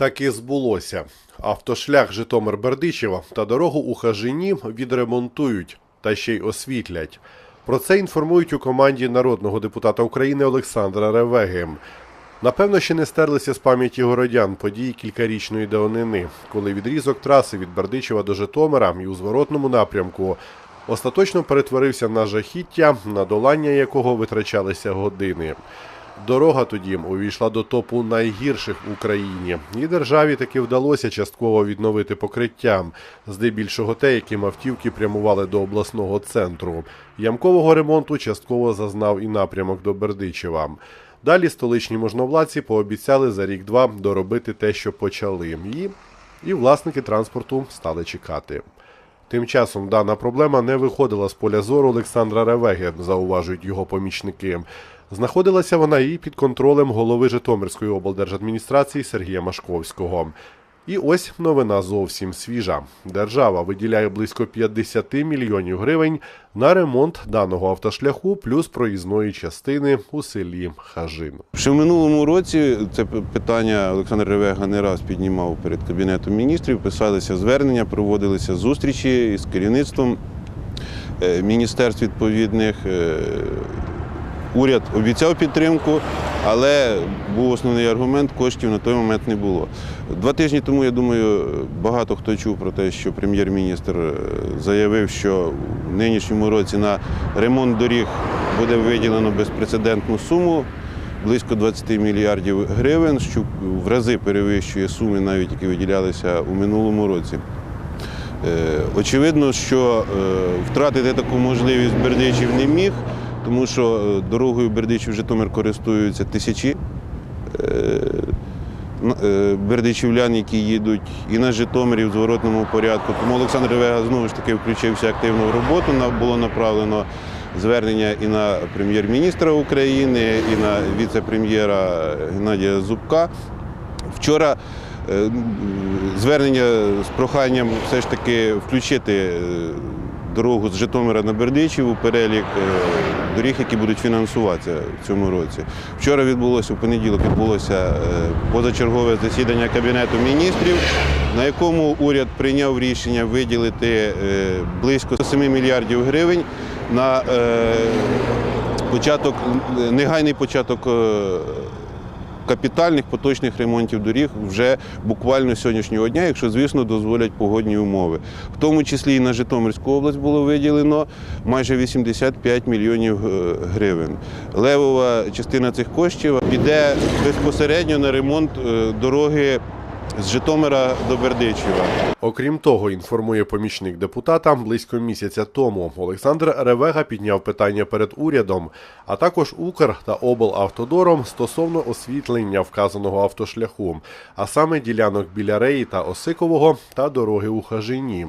Так і збулося. Автошлях Житомир-Бердичево та дорогу у Хажині відремонтують та ще й освітлять. Про це інформують у команді народного депутата України Олександра Ревеги. Напевно, ще не стерлися з пам'яті городян події кількарічної давнини, коли відрізок траси від Бердичева до Житомира і у зворотному напрямку остаточно перетворився на жахіття, на долання якого витрачалися години. Дорога тоді увійшла до топу найгірших в Україні, і державі таки вдалося частково відновити покриття, здебільшого те, яким автівки прямували до обласного центру. Ямкового ремонту частково зазнав і напрямок до Бердичева. Далі столичні можновладці пообіцяли за рік-два доробити те, що почали, і, і власники транспорту стали чекати. Тим часом дана проблема не виходила з поля зору Олександра Ревеги, зауважують його помічники. Знаходилася вона і під контролем голови Житомирської облдержадміністрації Сергія Машковського. І ось новина зовсім свіжа. Держава виділяє близько 50 мільйонів гривень на ремонт даного автошляху плюс проїзної частини у селі Хажин. Ще в минулому році це питання Олександр Ревега не раз піднімав перед Кабінетом міністрів, писалися звернення, проводилися зустрічі із керівництвом е, міністерств відповідних. Уряд обіцяв підтримку, але був основний аргумент, коштів на той момент не було. Два тижні тому, я думаю, багато хто чув про те, що прем'єр-міністр е, заявив, що в нинішньому році на ремонт доріг буде виділено безпрецедентну суму близько 20 мільярдів гривень, що в рази перевищує суми, навіть які виділялися у минулому році. Е, Очевидно, що е, втратити таку можливість Бердичів не міг, тому що е, дорогою Бердичів Житомир користуються тисячі е, е, бердичівлян, які їдуть і на Житомирі в зворотному порядку. Тому Олександр Ревега знову ж таки включився активно в роботу. Було направлено звернення і на прем'єр-міністра України, і на віце-прем'єра Геннадія Зубка. Вчора звернення з проханням все ж таки включити дорогу з Житомира на Бердичів у перелік е, доріг, які будуть фінансуватися в цьому році. Вчора відбулося в понеділок відбулося е, позачергове засідання Кабінету міністрів, на якому уряд прийняв рішення виділити е, близько 7 мільярдів гривень на початок, негайний початок. Капітальних поточних ремонтів доріг вже буквально сьогоднішнього дня, якщо, звісно, дозволять погодні умови. В тому числі і на Житомирську область було виділено майже 85 мільйонів е, гривень. Левова частина цих коштів піде безпосередньо на ремонт е, дороги з Житомира до Бердичева. Окрім того, інформує помічник депутата, близько місяця тому Олександр Ревега підняв питання перед урядом, а також Укр та облавтодором стосовно освітлення вказаного автошляху, а саме ділянок біля Реї та Осикового та дороги у Хажині.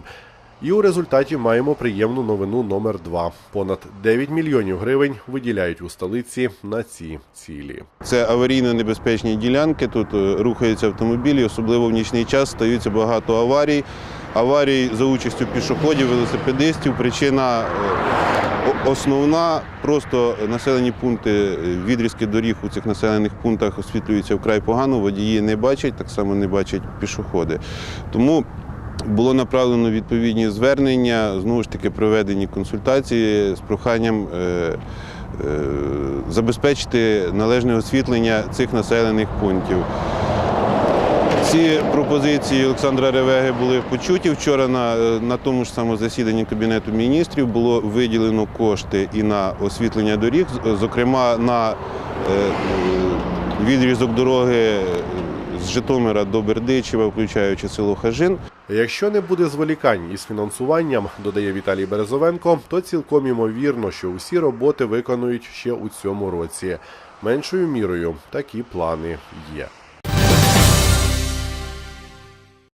І у результаті маємо приємну новину номер 2 Понад 9 мільйонів гривень виділяють у столиці на ці цілі. Це аварійно небезпечні ділянки. Тут е, рухаються автомобілі, особливо в нічний час стаються багато аварій. Аварій за участю пішоходів, велосипедистів. Причина е, основна просто населені пункти, е, відрізки доріг у цих населених пунктах освітлюються вкрай погано, водії не бачать, так само не бачать пішоходи. Тому було направлено відповідні звернення, знову ж таки проведені консультації з проханням е, е, забезпечити належне освітлення цих населених пунктів. Ці пропозиції Олександра Ревеги були почуті. Вчора на, е, на тому ж самому засіданні Кабінету міністрів було виділено кошти і на освітлення доріг, зокрема на відрізок дороги з Житомира до Бердичева, включаючи село Хажин. Якщо не буде зволікань із фінансуванням, додає Віталій Березовенко, то цілком імовірно, що усі роботи виконують ще у цьому році. Меншою мірою такі плани є.